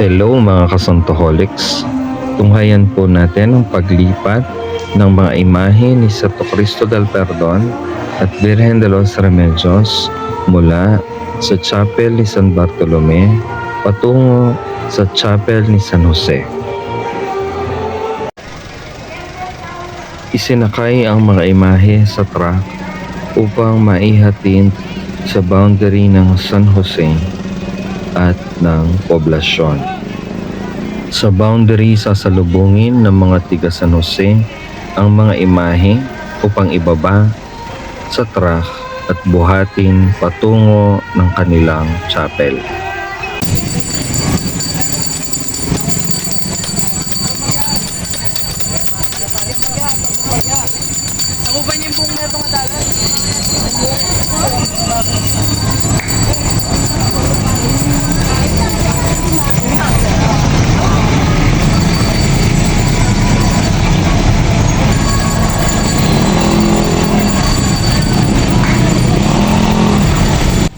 Hello mga kasantoholics. Tunghayan po natin ang paglipat ng mga imahe ni Santo Cristo del Perdon at Virgen de los Remedios mula sa Chapel ni San Bartolome patungo sa Chapel ni San Jose. Isinakay ang mga imahe sa truck upang maihatid sa boundary ng San Jose at ng poblasyon. Sa boundary sasalubungin ng mga tiga San Jose ang mga imahe upang ibaba sa truck at buhatin patungo ng kanilang chapel.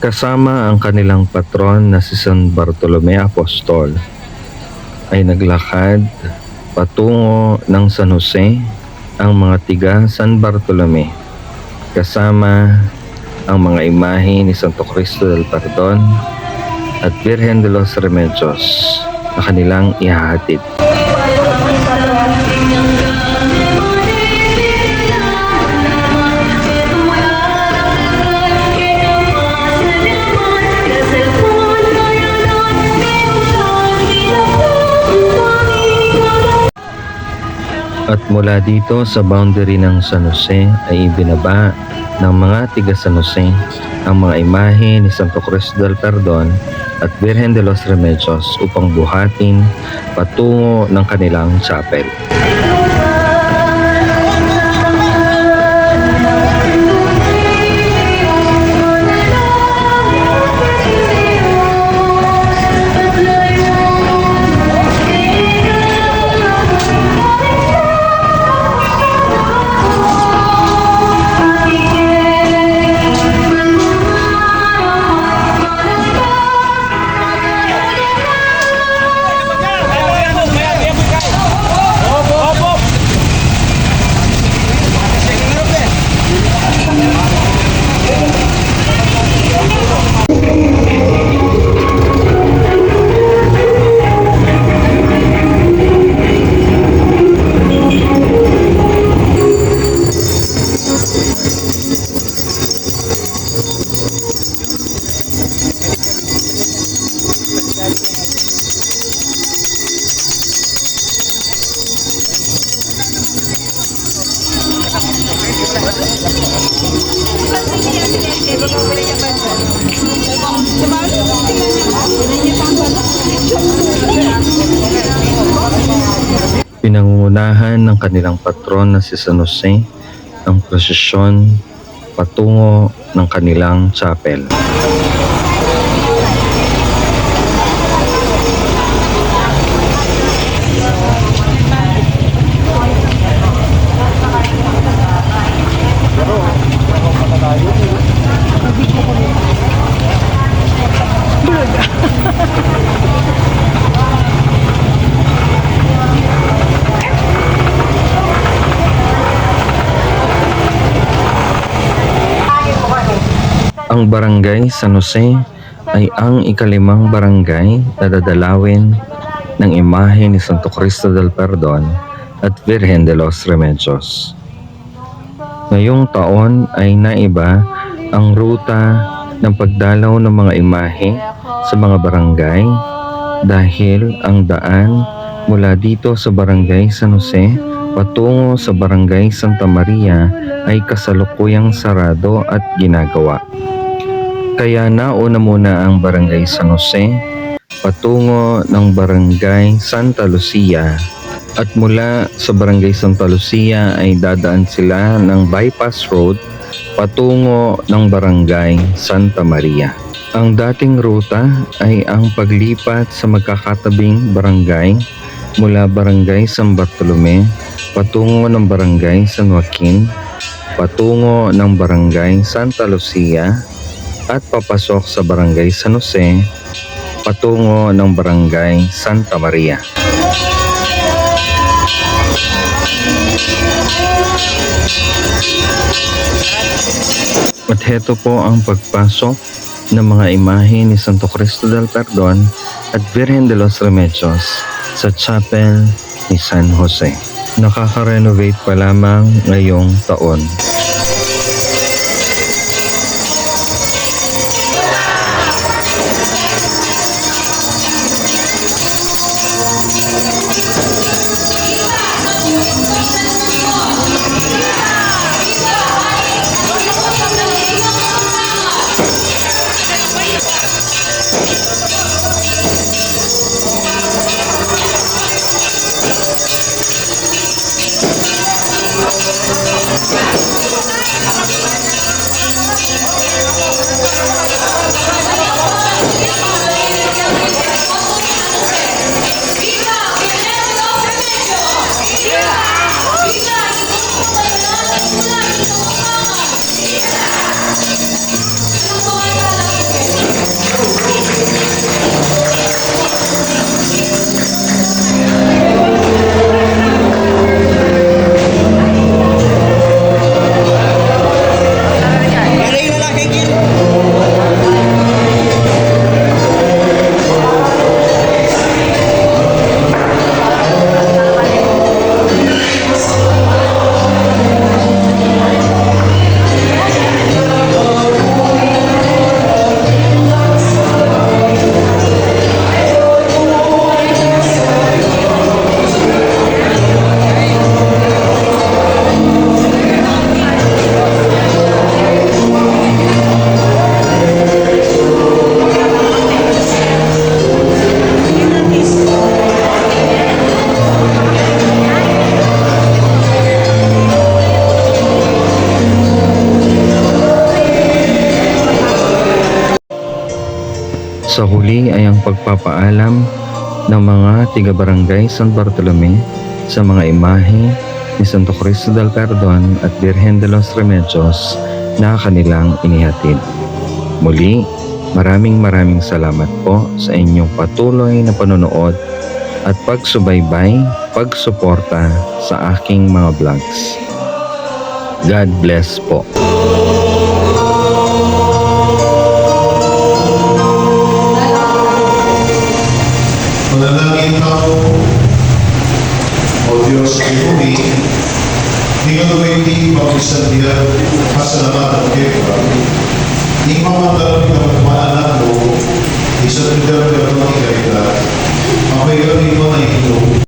Kasama ang kanilang patron na si San Bartolome Apostol ay naglakad patungo ng San Jose ang mga tiga San Bartolome kasama ang mga imahe ni Santo Cristo del Perdon at Virgen de los Remedios na kanilang ihahatid. At mula dito sa boundary ng San Jose ay ibinaba ng mga tiga San Jose ang mga imahe ni Santo Cristo del Perdon at Virgen de los Remedios upang buhatin patungo ng kanilang chapel. Pinangungunahan ng kanilang patron na si San Jose ang prosesyon patungo ng kanilang chapel. Ang barangay San Jose ay ang ikalimang barangay na dadalawin ng imahe ni Santo Cristo del Perdon at Virgen de los Remedios. Ngayong taon ay naiba ang ruta ng pagdalaw ng mga imahe sa mga barangay dahil ang daan mula dito sa barangay San Jose patungo sa barangay Santa Maria ay kasalukuyang sarado at ginagawa. Kaya nauna muna ang barangay San Jose patungo ng barangay Santa Lucia at mula sa barangay Santa Lucia ay dadaan sila ng bypass road patungo ng barangay Santa Maria. Ang dating ruta ay ang paglipat sa magkakatabing barangay mula barangay San Bartolome patungo ng barangay San Joaquin, patungo ng barangay Santa Lucia at papasok sa barangay San Jose patungo ng barangay Santa Maria. At heto po ang pagpasok ng mga imahe ni Santo Cristo del Perdon at Virgen de los Remedios sa chapel ni San Jose. Nakaka-renovate pa lamang ngayong taon. Yes. Sa huli ay ang pagpapaalam ng mga tiga-barangay San Bartolome sa mga imahe ni Santo Cristo del Perdon at Virgen de los Remedios na kanilang inihatid. Muli, maraming maraming salamat po sa inyong patuloy na panonood at pagsubaybay, pagsuporta sa aking mga vlogs. God bless po. Ikaw ay hindi makisandihan kasalamatan kita. Di mamadalami ka magmaanak mo, isa tuloy ka ng ikaila, ako'y galing mo na ito,